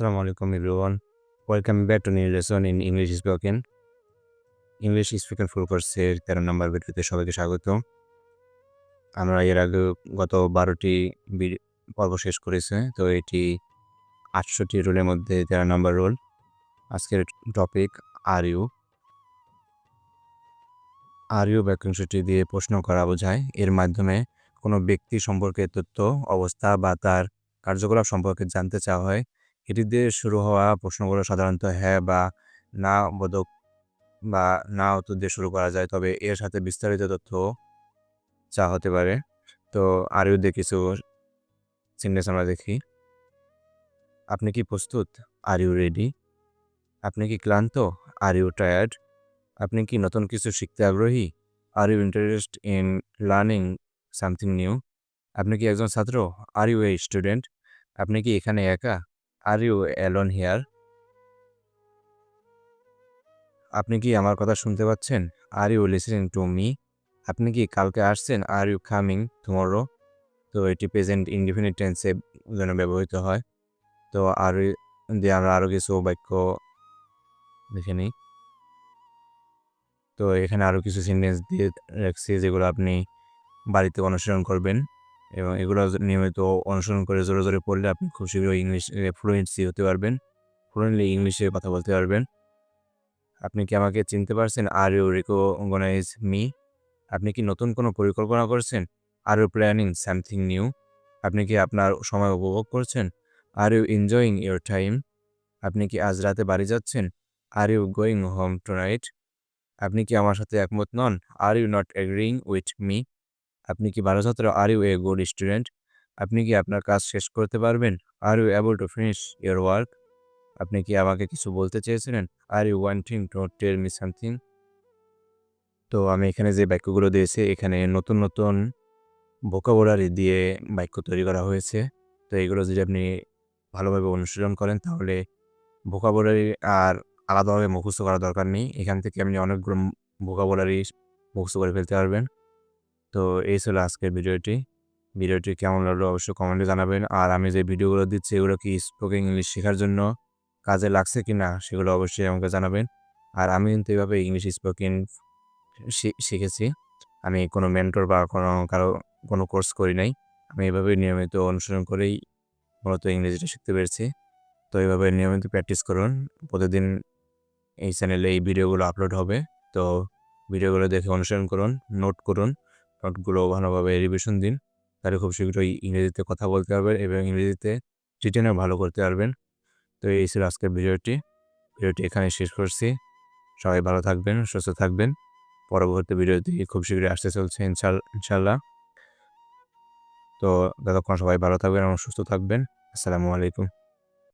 Assalamu alaikum everyone. Welcome back to new lesson in English spoken. English speaking full কোর্সের তেরো নম্বর ভিডিওতে সবাইকে স্বাগত। আমরা এর আগে গত বারোটি পর্ব শেষ করেছে, তো এটি আটশোটি রোলের মধ্যে তেরো নম্বর রোল আজকের topic are you are you বাক্যাংশটি দিয়ে প্রশ্ন করা বোঝায়। এর মাধ্যমে কোনো ব্যক্তি সম্পর্কে তথ্য, অবস্থা বা তার কার্যকলাপ সম্পর্কে জানতে চাওয়া হয়। এটি দিয়ে শুরু হওয়া প্রশ্নগুলো সাধারণত হ্যাঁ বা না বোধক বা না উত্তর দিয়ে শুরু করা যায়। তবে এর সাথে বিস্তারিত তথ্য চা হতে পারে। তো আর দিয়ে কিছু সেন্টেন্স আমরা দেখি। আপনি কি প্রস্তুত? আর ইউ রেডি আপনি কি ক্লান্ত? আর ইউ টায়ার্ড আপনি কি নতুন কিছু শিখতে আগ্রহী? Are you interest in learning something new আপনি কি একজন ছাত্র? আর ইউ এ স্টুডেন্ট আপনি কি এখানে একা? আর ইউ অ্যালোন হেয়ার আপনি কি আমার কথা শুনতে পাচ্ছেন? Are you listening to me আপনি কি কালকে আসছেন? আর ইউ কামিং টুমরো তো এটি প্রেজেন্ট ইনডিফিনিট টেন্সে জন্য ব্যবহৃত হয়। তো আর দিয়ে আমরা আরও কিছু বাক্য দেখে নিই। তো এখানে আরও কিছু সেন্টেন্স দিয়ে রাখছি যেগুলো আপনি বাড়িতে অনুসরণ করবেন। এবং এগুলো নিয়মিত অনুসরণ করে জোরে জোরে পড়লে আপনি খুব শীঘ্রই ইংলিশ ফ্লুয়েন্সি হতে পারবেন। ফ্লুয়েন্টলি ইংলিশে কথা বলতে পারবেন। আপনি কি আমাকে চিনতে পারছেন? আর ইউ রিকগনাইজ মি আপনি কি নতুন কোনো পরিকল্পনা করছেন? Are you planning something new আপনি কি আপনার সময় উপভোগ করছেন? Are you enjoying your time আপনি কি আজ রাতে বাড়ি যাচ্ছেন? Are you going home tonight আপনি কি আমার সাথে একমত নন? Are you not agreeing with me আপনি কি ভালো ছাত্র are you a good student আপনি কি আপনার কাজ শেষ করতে পারবেন? Are you able to finish your work আপনি কি আমাকে কিছু বলতে চেয়েছিলেন? Are you wanting to tell me something তো আমি এখানে যে বাক্যগুলো দিয়েছি, এখানে নতুন নতুন ভোকাবুলারি দিয়ে বাক্য তৈরি করা হয়েছে। তো এগুলো যদি আপনি ভালোভাবে অনুশীলন করেন, তাহলে ভোকাবুলারি আর আলাদাভাবে মুখস্থ করা দরকার নেই। এখান থেকে আপনি অনেকগুলো ভোকাবুলারি মুখস্থ করে ফেলতে পারবেন। তো এই ছিল আজকের ভিডিওটি। ভিডিওটি কেমন লাগল অবশ্যই কমেন্টে জানাবেন। আর আমি যে ভিডিওগুলো দিচ্ছি, এগুলো কি স্পোকেন ইংলিশ শেখার জন্য কাজে লাগছে কি না সেগুলো অবশ্যই আমাকে জানাবেন। আর আমি কিন্তু এইভাবে ইংলিশ স্পোকেন শিখেছি। আমি কোনো মেন্টর বা কোনো কারও, কোনো কোর্স করি নাই। আমি এভাবে নিয়মিত অনুসরণ করেই মূলত ইংরেজিটা শিখতে পেরেছি। তো এইভাবে নিয়মিত প্র্যাকটিস করুন। প্রতিদিন এই চ্যানেলে এই ভিডিওগুলো আপলোড হবে। তো ভিডিওগুলো দেখে অনুসরণ করুন নোট করুন। নোটগুলো ভালোভাবে রিভিশন দিন। তাহলে খুব শীঘ্রই ইংরেজিতে কথা বলতে পারবেন এবং ইংরেজিতে রিটেনও ভালো করতে পারবেন। তো এই ছিল আজকের ভিডিওটি। ভিডিওটি এখানে শেষ করছি। সবাই ভালো থাকবেন, সুস্থ থাকবেন। পরবর্তী ভিডিওটি খুব শীঘ্রই আসতে চলছে ইনশাল্লাহ। তো ততক্ষণ সবাই ভালো থাকবেন এবং সুস্থ থাকবেন। আসসালামু আলাইকুম।